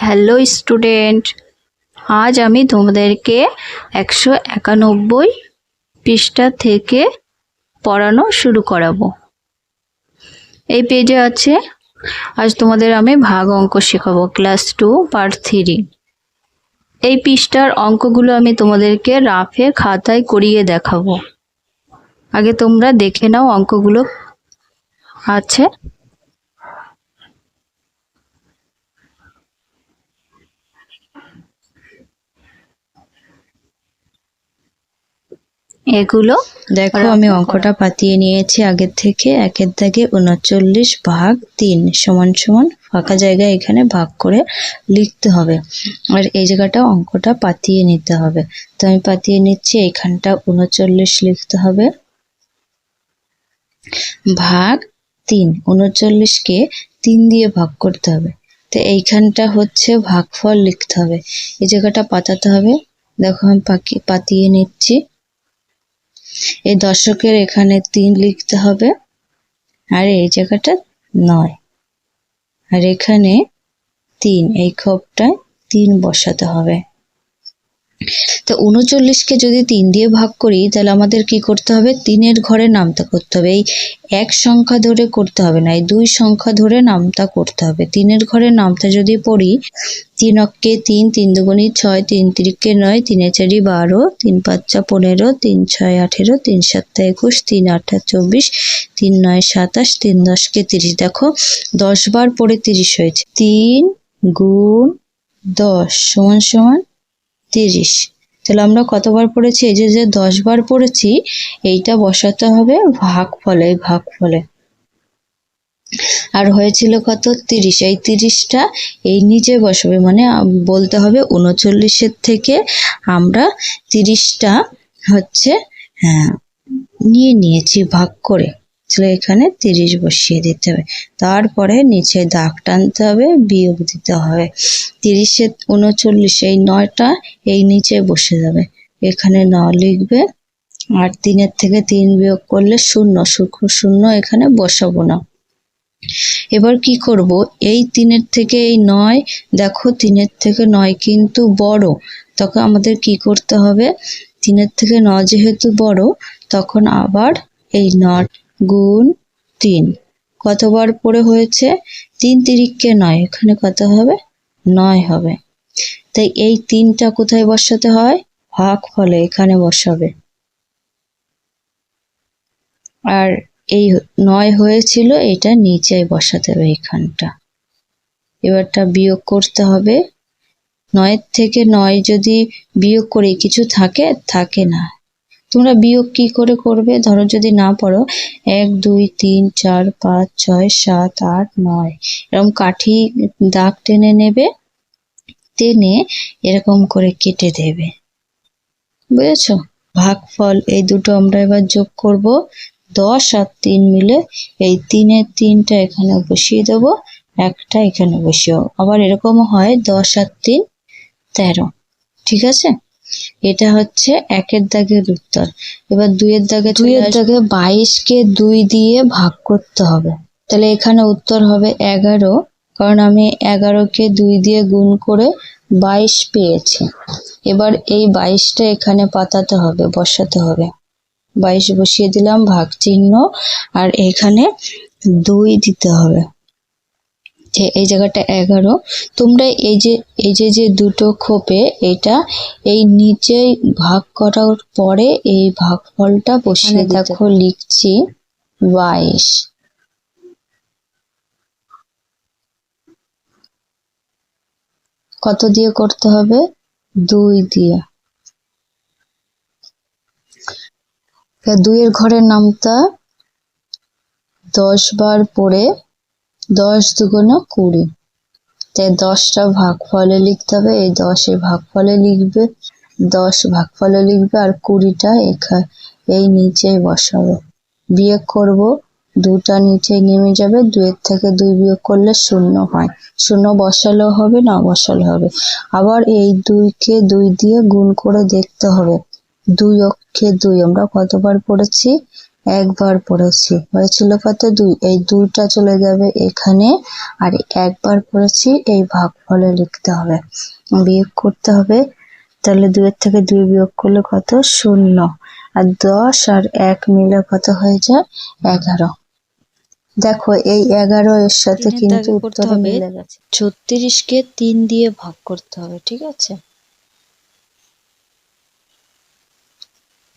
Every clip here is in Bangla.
হ্যালো স্টুডেন্ট আজ আমি তোমাদেরকে একশো একানব্বই পৃষ্ঠা থেকে পড়ানো শুরু করাবো। এই পেজে আছে, আজ তোমাদের আমি ভাগ অঙ্ক শেখাবো ক্লাস টু পার্ট থ্রি এই পৃষ্ঠার অঙ্কগুলো আমি তোমাদেরকে রাফে খাতায় করিয়ে দেখাবো। আগে তোমরা দেখে নাও অঙ্কগুলো আছে। এগুলো দেখো আমি অঙ্কটা পাতিয়ে নিয়েছি। আগের থেকে একের দাগে উনচল্লিশ ভাগ তিন সমান সমান ফাঁকা জায়গায় এখানে ভাগ করে লিখতে হবে। আর এই জায়গাটা অঙ্কটা পাতিয়ে নিতে হবে। তো আমি পাতিয়ে নিচ্ছি এখানটা উনচল্লিশ লিখতে হবে। ভাগ তিন উনচল্লিশকে তিন দিয়ে ভাগ করতে হবে। তো এইখানটা হচ্ছে ভাগফল লিখতে হবে। এই জায়গাটা পাতাতে হবে। দেখো আমি পাকি পাতিয়ে নিচ্ছি। এই দর্শকের এখানে তিন লিখতে হবে। আর এই জায়গাটা নয়। আর এখানে তিন, এই খোপটায় তিন বসাতে হবে। তো উনচল্লিশকে যদি তিন দিয়ে ভাগ করি, তাহলে আমাদের কি করতে হবে? তিনের ঘরে নামতা করতে হবে। এই এক সংখ্যা ধরে করতে হবে না, এই দুই সংখ্যা ধরে নামতা করতে হবে। তিনের ঘরে নামতা যদি পড়ি, তিন অক্কে তিন তিন দুগুণি ছয়, তিন তিরিকে নয়, তিনে চারি বারো, তিন পাঁচা পনেরো, তিন ছয় আঠেরো, তিন সাতটা একুশ, তিন আঠা চব্বিশ, তিন নয় সাতাশ, তিন দশকে তিরিশ। দেখো, দশ বার পরে তিরিশ হয়েছে। তিন গুণ দশ সমান সমান তিরিশ। তাহলে আমরা কতবার পড়েছি? এই যে যে দশ বার পড়েছি, এইটা বসাতে হবে ভাগ ফলে ভাগ ফলে আর হয়েছিল কত? তিরিশ। এই তিরিশটা এই নিচে বসাবে মানে বলতে হবে উনচল্লিশের থেকে আমরা তিরিশটা হচ্ছে হ্যাঁ নিয়ে নিয়েছি ভাগ করে। এখানে তিরিশ বসিয়ে দিতে হবে। তারপরে নিচে দাগ টানতে হবে, বিয়োগ দিতে হবে। তিরিশে উনচল্লিশ এই নয়টা এই নিচে বসে যাবে। এখানে ন লিখবে, আর তিনের থেকে তিন বিয়োগ করলে শূন্য শূন্য- এখানে বসাবো না। এবার কি করব? এই তিনের থেকে এই নয়, দেখো তিনের থেকে নয় কিন্তু বড়। তখন আমাদের কি করতে হবে? তিনের থেকে ন যেহেতু বড়, তখন আবার এই নট গুণ তিন। কতবার পরে হয়েছে? তিন তিরিককে নয়। এখানে কত হবে? নয় হবে। তাই এই তিনটা কোথায় বসাতে হয়? ভাগ ফলে এখানে বসাবে। আর এই নয় হয়েছিল, এটা নিচে বসাতে হবে এখানটা। এবারটা বিয়োগ করতে হবে। নয়ের থেকে নয় যদি বিয়োগ করে কিছু থাকে থাকে না। তোমরা বিয়োগ কি করে করবে? ধরো যদি না পড়ো, এক, দুই, তিন, চার, পাঁচ, ছয়, সাত, আট, নয়। এরকম কাঠি দাগ টেনে নেবে, টেনে এরকম করে কেটে দেবে। বুঝেছ? ভাগফল এই দুটো আমরা এবার যোগ করব। দশ আর তিন মিলে এই তিনের তিনটা এখানে বসিয়ে দেব, একটা এখানে বসিয়ে আবার এরকম হয় দশ আর তিন, তেরো। ঠিক আছে? এটা হচ্ছে একের দাগের উত্তর। এবার দুইয়ের দাগে দুইয়ের দাগে বাইশকে দুই দিয়ে ভাগ করতে হবে। তাহলে এখানে উত্তর হবে এগারো কারণ আমি এগারোকে দুই দিয়ে গুণ করে বাইশ পেয়েছি। এবার এই বাইশটা এখানে পাতাতে হবে বসাতে হবে। বাইশ বসিয়ে দিলাম ভাগ চিহ্ন আর এখানে দুই দিতে হবে। যে এই জায়গাটা এগারো তোমরা এই যে এই যে যে দুটো খোপে এটা এই নিচে ভাগ করার পরে এই ভাগফলটা বসিয়ে দেখো লিখছি বাইশ। কত দিয়ে করতে হবে? দুই দিয়ে। দুইয়ের ঘরের নামটা দশ বার পরে দশ দুগুণে কুড়ি। তাই দশটা ভাগফলে লিখতে হবে, এই দশে ভাগফলে লিখবে, দশ ভাগফলে লিখবে আর কুড়িটা এখা, এই নিচে বসাবে। বিয়োগ করব, দুটা নিচে নেমে যাবে দুইয়ের থেকে দুই বিয়োগ করলে শূন্য হয়। শূন্য বসালো হবে, না বসালে হবে। আবার এই দুইকে দুই দিয়ে গুণ করে দেখতে হবে। দুই অক্ষে দুই, আমরা কতবার পড়েছি? একবার পড়েছি। হয়েছিল কত? দুই। এই দুইটা চলে যাবে এখানে আর একবার পড়েছি এই ভাগফলে লিখতে হবে। বিয়োগ করতে হবে তাহলে দুইয়ের থেকে দুই বিয়োগ করলে কত? শূন্য। আর দশ আর এক মিলে কত হয়ে যায়? এগারো। দেখো এই এগারো এর সাথে কিন্তু উত্তরে মিলে গেছে। ছত্রিশকে তিন দিয়ে ভাগ করতে হবে ঠিক আছে?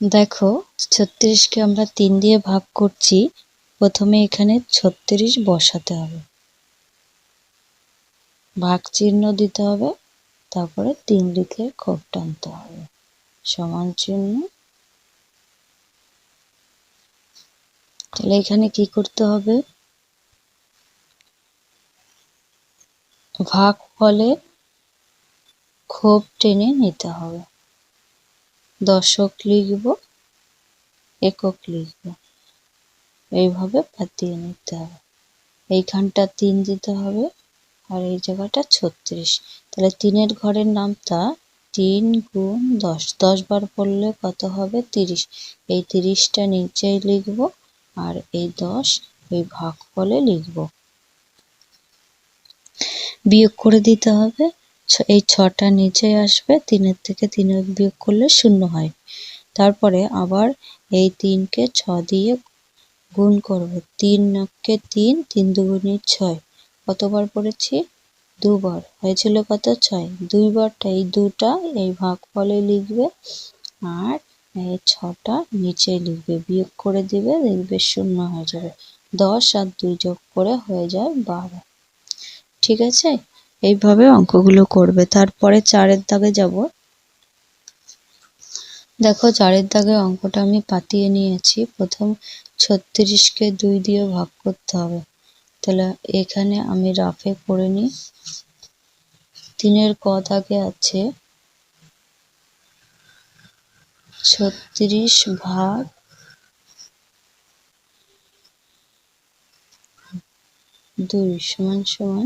দেখো, ছত্রিশকে আমরা তিন দিয়ে ভাগ করছি, প্রথমে এখানে ছত্রিশ বসাতে হবে। ভাগ চিহ্ন দিতে হবে, তারপরে তিন লিখে খোপ টানতে হবে। সমান চিহ্ন। তাহলে এখানে কি করতে হবে? ভাগ ফলে খোপ টেনে নিতে হবে। দশক লিখব, একক লিখব। এইভাবে পাতিয়ে নিতে হবে। এইখানটা তিন দিতে হবে আর এই জায়গাটা ছত্রিশ। তাহলে তিনের ঘরের নামটা তিন গুণ দশ। দশ বার পড়লে কত হবে? তিরিশ। এই তিরিশটা নিচেই লিখব আর এই দশ এই ভাগ ফলে লিখব। বিয়োগ করে দিতে হবে। এই ছটা নিচে আসবে, তিনের থেকে তিনের বিয়োগ করলে শূন্য হয়। তারপরে আবার এই তিনকে ছ দিয়ে গুণ করব। তিন নকে তিন তিন দুগুণে ছয়। কতবার পড়েছি? দুবার। হয়েছিল কত? ছয়। দুইবারটা এই দুটা, এই ভাগ ফলে লিখবে আর এই ছটা নিচে লিখবে। বিয়োগ করে দিবে দেখবে শূন্য হয়ে যাবে। দশ আর দুই যোগ করে হয়ে যায় বারো। ঠিক আছে? এইভাবে অঙ্কগুলো করবে। তারপরে চারের দাগে যাব। দেখো, চারের দাগে অঙ্কটা আমি পাতিয়ে নিয়েছি। প্রথম ছত্রিশকে দুই দিয়ে ভাগ করতে হবে। তাহলে এখানে আমি রাফে করে নিই। তিনের ক দাগে আছে। ছত্রিশ ভাগ দুই, সমান সমান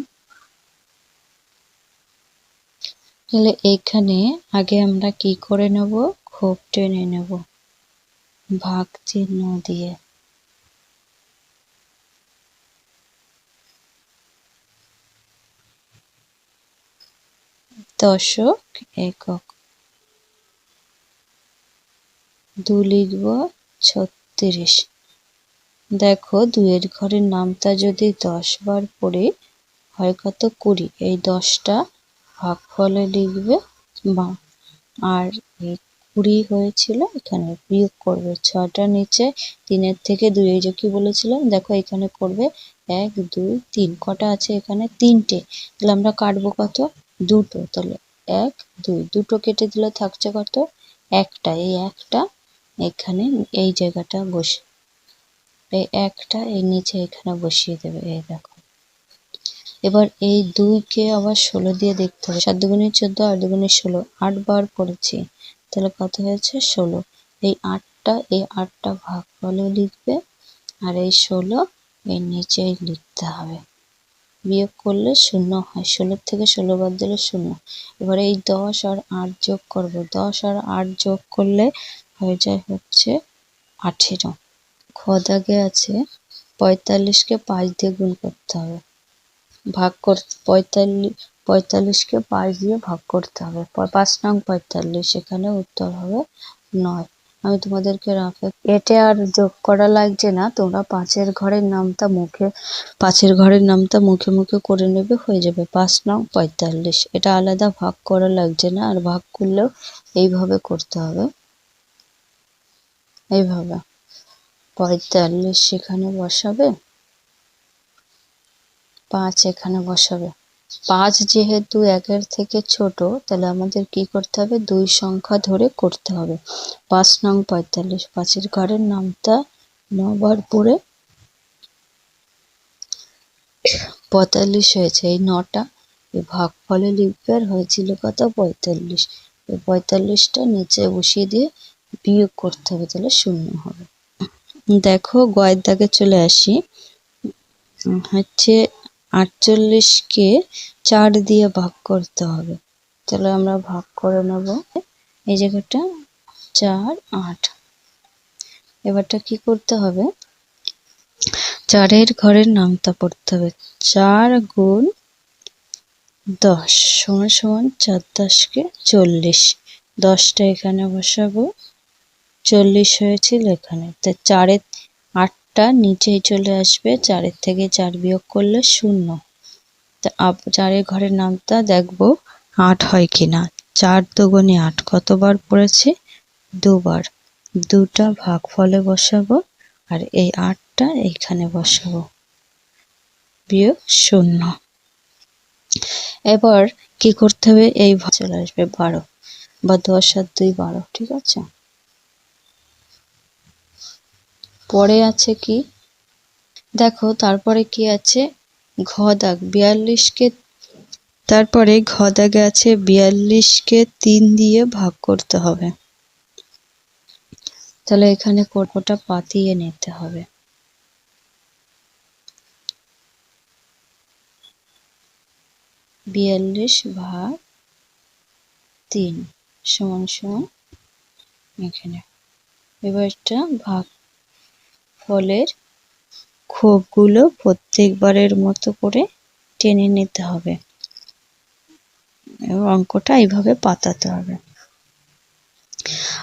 তাহলে এখানে আগে আমরা কি করে নেব? খোপ টেনে নেব। ভাগ চিহ্ন দিয়ে। দশক একক। দু লিখব ছত্রিশ। দেখো দুয়ের ঘরের নামটা যদি দশ বার পড়ে, হয় কত কুড়ি? এই দশটা ভাগফলে লিখবে, বা আর এই কুড়ি হয়েছিল, এখানে বিয়োগ করবে ছটা, নিচে তিনের থেকে দুই যে কি বলেছিলাম? দেখো এখানে করবে এক, দুই, তিন, কটা আছে এখানে? তিনটে। তাহলে আমরা কাটবো কত? দুটো। তাহলে এক, দুই, দুটো কেটে দিলে থাকছে কত? একটা। এই একটা এখানে এই জায়গাটা বসে, এই একটা এই নিচে এখানে বসিয়ে দেবে, এই দেখো। এবার এই দুইকে আবার ষোলো দিয়ে দেখতে হবে। সাত দুগুণে চোদ্দ, আট দুগুণে ষোলো, আট বার করেছি। তাহলে কত হয়েছে? ষোলো। এই আটটা এই আটটা ভাগ ফলে লিখবে, আর এই ষোলো এর নিচেই লিখতে হবে। বিয়োগ করলে শূন্য হয়। ষোলোর থেকে ষোলো বাদ দিলে শূন্য। এবার এই দশ আর আট যোগ করব। দশ আর আট যোগ করলে হয়ে যায় হচ্ছে আঠেরো। খদাগে আছে, পঁয়তাল্লিশকে পাঁচ দিয়ে গুণ করতে হবে। ভাগ কর পঁয়তাল্লিশ পঁয়তাল্লিশকে পাঁচ দিয়ে ভাগ করতে হবে। পাঁচ নং পঁয়তাল্লিশ এখানে উত্তর হবে নয়। আমি তোমাদেরকে রাফে এটা আর যোগ করা লাগছে না, তোমরা পাঁচের ঘরের নামটা মুখে, পাঁচের ঘরের নামটা মুখে মুখে করে নেবে, হয়ে যাবে পাঁচ নং পঁয়তাল্লিশ। এটা আলাদা ভাগ করা লাগছে না, আর ভাগ করলেও এইভাবে করতে হবে। এইভাবে। পঁয়তাল্লিশ সেখানে বসাবে। পাঁচ এখানে বসাবে। পাঁচ যেহেতু একের থেকে ছোট, তাহলে আমাদের কি করতে হবে? দুই সংখ্যা ধরে করতে হবে। পাঁচ নং পঁয়তাল্লিশ, পাঁচের ঘরের নামটা নবার পরে পঁয়তাল্লিশ হয়েছে। এই নটা এই ভাগ ফলে লিখবে আর হয়েছিল কত? পঁয়তাল্লিশ। এই পঁয়তাল্লিশটা নিচে বসিয়ে দিয়ে বিয়োগ করতে হবে, তাহলে শূন্য হবে। দেখো, গয়ের দাগে চলে আসি। হচ্ছে আটচল্লিশকে চার দিয়ে ভাগ করতে হবে। তাহলে আমরা ভাগ করে নেব। এই জায়গাটা চার আট। এবারটা কি করতে হবে? চারের ঘরের নামতা পড়তে হবে। চার গুণ দশ সমান সমান চার দশকে চল্লিশ। দশটা এখানে বসাবো। চল্লিশ হয়েছিল এখানে। তা চারের আটটা নিচেই চলে আসবে, চারের থেকে চার বিয়োগ করলে শূন্য। আপ- চারের ঘরের নামটা দেখব, আট হয় কিনা চার দুগুণে আট কতবার পড়েছে? দুবার। দুটা ভাগ ফলে বসাবো, আর এই আটটা এইখানে বসাবো। বিয়োগ শূন্য। এবার কি করতে হবে? এই চলে আসবে বারো। বা দশ আর দুই বারো, ঠিক আছে? পরে আছে কি? দেখো, তারপরে কি আছে? ঘ দাগ বিয়াল্লিশকে তারপরে ঘ দাগে আছে বিয়াল্লিশকে তিন দিয়ে ভাগ করতে হবে। তাহলে এখানে কোটোটা পাতিয়ে নিতে হবে? বিয়াল্লিশ ভাগ তিন সমান সমান এখানে। এবারটা ভাগ ফলের খোপগুলো প্রত্যেকবারের মতো করে টেনে নিতে হবে। এবং অঙ্কটা এইভাবে পাতাতে হবে।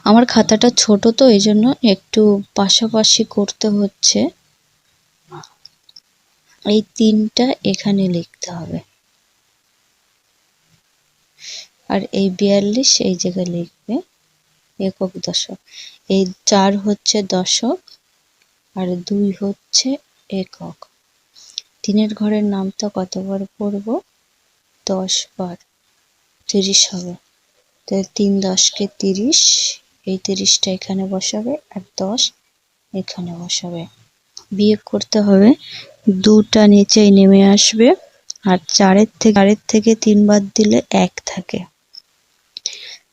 আমার খাতাটা ছোট তো এই জন্য একটু পাশাপাশি করতে হচ্ছে। এই তিনটা এখানে লিখতে হবে। আর এই বিয়াল্লিশ এই জায়গায় লিখবে একক দশক। এই চার হচ্ছে দশক আর দুই হচ্ছে একক। তিনের ঘরের নামটা কতবার পড়ব? দশ বার। তিরিশ হবে। তো তিন দশকে তিরিশ, এই তিরিশটা এখানে বসাবে আর দশ এখানে বসাবে। বিয়োগ করতে হবে। দুটা নিচেই নেমে আসবে আর চারের থেকে চারের থেকে তিন বাদ দিলে এক থাকে।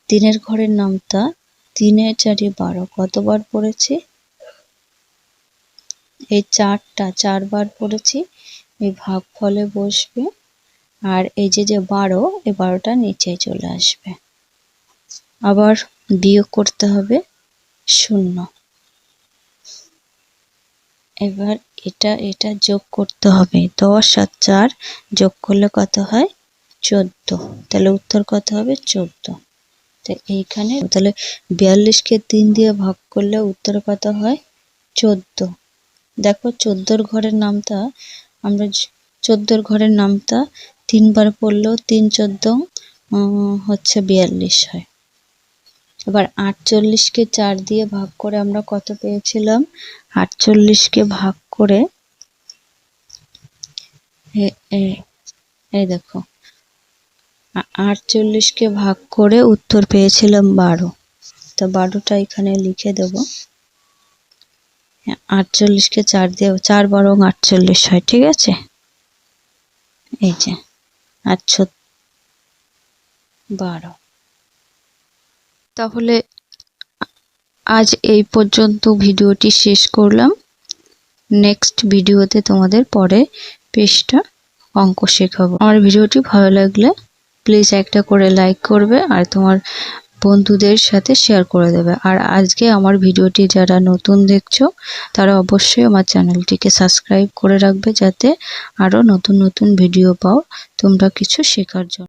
তিনের ঘরের নামটা তিনে চারি বারো। কতবার পড়েছি? এই চারটা, চারবার পড়েছি। এই ভাগ ফলে বসবে। আর এই যে যে বারো, এই বারোটা নিচে চলে আসবে। আবার বিয়োগ করতে হবে শূন্য। এবার এটা এটা যোগ করতে হবে। দশ আর চার যোগ করলে কত হয়? চোদ্দ। তাহলে উত্তর কত হবে? চোদ্দ। তো এইখানে তাহলে বিয়াল্লিশকে তিন দিয়ে ভাগ করলে উত্তর কত হয়? চোদ্দ। দেখো, চোদ্দোর ঘরের নামটা, আমরা চোদ্দোর ঘরের নামটা তিনবার পড়লেও তিন চোদ্দ হচ্ছে বিয়াল্লিশ হয়। এবার আটচল্লিশকে চার দিয়ে ভাগ করে আমরা কত পেয়েছিলাম? আটচল্লিশকে ভাগ করে এই দেখো আটচল্লিশকে ভাগ করে উত্তর পেয়েছিলাম বারো। তো বারোটা এখানে লিখে দেব। আটচল্লিশকে চার দিয়ে, চার বরং আটচল্লিশ হয়, ঠিক আছে? এই যে আটশো বারো। তাহলে আজ এই পর্যন্ত ভিডিওটি শেষ করলাম। নেক্সট ভিডিওতে তোমাদের পরে পেজটা অঙ্ক শেখাবো। আমার ভিডিওটি ভালো লাগলে প্লিজ একটা করে লাইক করবে আর তোমার বন্ধুদের সাথে শেয়ার করে দেবে। আর আজকে আমার ভিডিওটি যারা নতুন দেখছ, তারা অবশ্যই আমার চ্যানেলটিকে সাবস্ক্রাইব করে রাখবে যাতে আরও নতুন নতুন ভিডিও পাও। তোমরা কিছু শেখার জন্য।